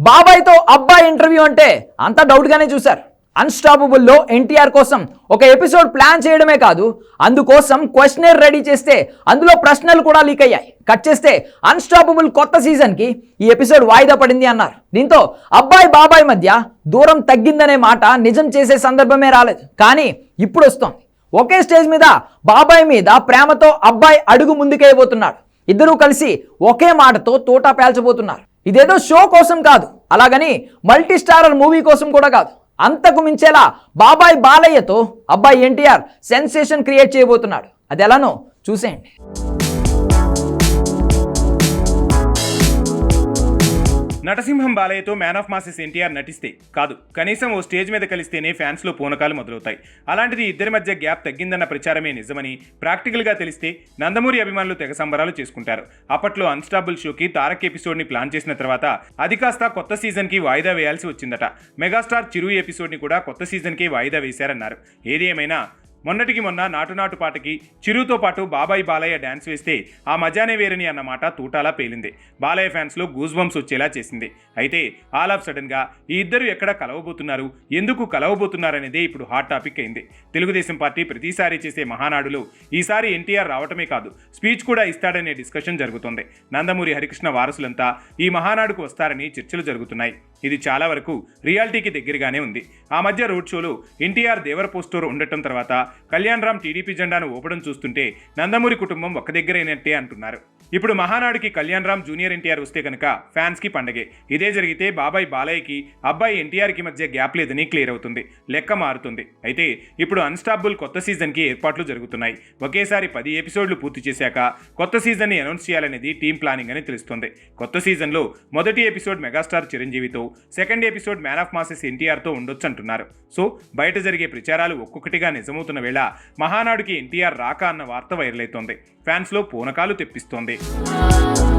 బాబాయ్తో అబ్బాయి ఇంటర్వ్యూ అంటే అంత డౌట్గానే చూశారు. అన్స్టాపబుల్లో ఎన్టీఆర్ కోసం ఒక ఎపిసోడ్ ప్లాన్ చేయడమే కాదు అందుకోసం క్వశ్చనర్ రెడీ చేస్తే అందులో ప్రశ్నలు కూడా లీక్ అయ్యాయి. కట్ చేస్తే అన్స్టాపబుల్ కొత్త సీజన్కి ఈ ఎపిసోడ్ వాయిదా పడింది అన్నారు. దీంతో అబ్బాయి బాబాయ్ మధ్య దూరం తగ్గిందనే మాట నిజం చేసే సందర్భమే రాలేదు. కానీ ఇప్పుడు వస్తోంది. ఒకే స్టేజ్ మీద బాబాయ్ మీద ప్రేమతో అబ్బాయి అడుగు ముందుకేయబోతున్నాడు ఇద్దరూ కలిసి ఒకే మాటతో తోట పేల్చబోతున్నారు. ఇదేదో షో కోసం కాదు అలాగని మల్టీ స్టారర్ మూవీ కోసం కూడా కాదు. అంతకు మించేలా బాబాయ్ బాలయ్యతో అబ్బాయి ఎన్టీఆర్ సెన్సేషన్ క్రియేట్ చేయబోతున్నాడు. అది ఎలానో చూసేయండి. నటసింహం బాలయ్యతో మ్యాన్ ఆఫ్ మాసెస్ ఎన్టీఆర్ నటిస్తే కాదు కనీసం ఓ స్టేజ్ మీద కలిస్తేనే ఫ్యాన్స్లో పూనకాలు మొదలవుతాయి. అలాంటిది ఇద్దరి మధ్య గ్యాప్ తగ్గిందన్న ప్రచారమే నిజమని ప్రాక్టికల్గా తెలిస్తే నందమూరి అభిమానులు తెగ సంబరాలు చేసుకుంటారు. అప్పట్లో అన్స్టాబుల్ షోకి తారక్ ఎపిసోడ్ని ప్లాన్ చేసిన తర్వాత అది కాస్త కొత్త సీజన్కి వాయిదా వేయాల్సి వచ్చిందట. మెగాస్టార్ చిరు ఎపిసోడ్ని కూడా కొత్త సీజన్కి వాయిదా వేశారన్నారు. ఏది ఏమైనా మొన్నటికి మొన్న నాటునాటు పాటకి చిరుతో పాటు బాబాయ్ బాలయ్య డ్యాన్స్ వేస్తే ఆ మజానే వేరని అన్నమాట తూటాలా పేలింది. బాలయ్య ఫ్యాన్స్లో గూస్ బంప్స్ వచ్చేలా చేసింది. అయితే ఆల్ ఆఫ్ సడన్గా ఈ ఇద్దరు ఎక్కడ కలవబోతున్నారు? ఎందుకు కలవబోతున్నారనేదే ఇప్పుడు హాట్ టాపిక్ అయింది. తెలుగుదేశం పార్టీ ప్రతిసారి చేసే మహానాడులో ఈసారి ఎన్టీఆర్ రావటమే కాదు స్పీచ్ కూడా ఇస్తాడనే డిస్కషన్ జరుగుతోంది. నందమూరి హరికృష్ణ వారసులంతా ఈ మహానాడుకు వస్తారని చర్చలు జరుగుతున్నాయి. ఇది చాలా వరకు రియాలిటీకి దగ్గరగానే ఉంది. ఆ మధ్య రోడ్ షోలో ఎన్టీఆర్ దేవర పోస్టర్ ఉండటం తర్వాత కళ్యాణ్ రామ్ టీడీపీ జెండాను ఊపడం చూస్తుంటే నందమూరి కుటుంబం ఒక్క దగ్గరైనట్టే అంటున్నారు. ఇప్పుడు మహానాడుకి కళ్యాణ్ రామ్ జూనియర్ ఎన్టీఆర్ వస్తే కనుక ఫ్యాన్స్కి పండగే. ఇదే జరిగితే బాబాయ్ బాలయ్యకి అబ్బాయి ఎన్టీఆర్కి మధ్య గ్యాప్ లేదని క్లియర్ అవుతుంది. లెక్క మారుతుంది. అయితే ఇప్పుడు అన్స్టాపుల్ కొత్త సీజన్కి ఏర్పాట్లు జరుగుతున్నాయి. ఒకేసారి పది ఎపిసోడ్లు పూర్తి చేశాక కొత్త సీజన్ని అనౌన్స్ చేయాలనేది టీం ప్లానింగ్ అని తెలుస్తుంది. కొత్త సీజన్లో మొదటి episode megastar చిరంజీవితో second episode man of masses ఎన్టీఆర్తో ఉండొచ్చు అంటున్నారు సో బయట జరిగే ప్రచారాలు ఒక్కొక్కటిగా నిజమవుతున్న వేళ మహానాడుకి ఎన్టీఆర్ రాక అన్న వార్త వైరల్ అవుతోంది. ఫ్యాన్స్లో పూనకాలు తెప్పిస్తోంది. week.